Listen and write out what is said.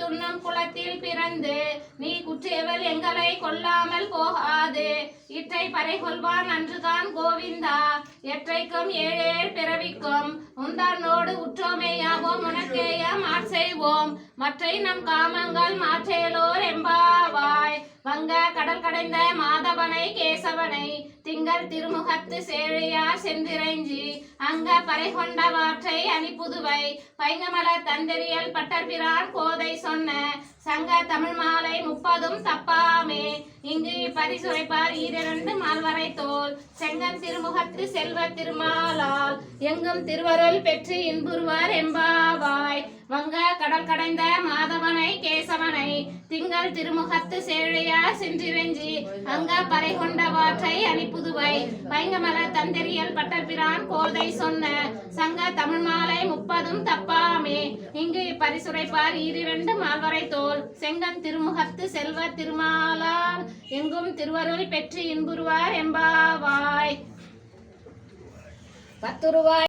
துண்ணும் குலத்தில் பிறந்து நீ குற்றேவல் எங்களை கொல்லாமல் போகாது. இற்றை பறை கொள்வான் அன்றுதான் கோவிந்தா. எற்றைக்கும் ஏழே பிறவிக்கும் உந்தானோடு உற்றோமேயாவோம் உனக்கேயம் ஆட்செய்வோம். மற்றை நம் காமங்கள் மாற்றேலோர் எம்பா கடல் கடைந்த மாதவனை கேசவனை திங்கள் திருமுகத்து சேழையார் செந்திரைஞ்சி அங்க பறை கொண்ட வாற்றை அணிப்புதுவை பைங்கமல தந்தெறியல் பட்டர்பிரான் கோதை சொன்ன சங்க தமிழ் மாலை முப்பதும் தப்பாமே. இங்கு பரிசுரைப்பார் ஈரிரண்டு மால்வரை தோல் செங்கன் திருமுகத்து செல்வ திருமாலால் எங்கும் திருவருள் பெற்று இன்புறுவார் என்பார். வங்க கடல் கடைந்த மாதவனை கேசவனை திங்கள் திருமுகத்து சேழையா சென்றிரஞ்சி அங்க பறை கொண்ட வாற்றை அணிப்புதுவை. பைங்கமல தந்தெறியல் பட்டபிரான் கோதை சொன்ன சங்க தமிழ் மாலை முப்பதும் தப்பாமே. இங்கு பரிசுரைப்பார் ஈரிரண்டு மால்வரை தோல். செங்கன் திருமுகத்து செல்வ திருமாலால் எங்கும் திருவருள் பெற்று இன்புறுவார் எம்பாவாய். பத்து ரூபாய்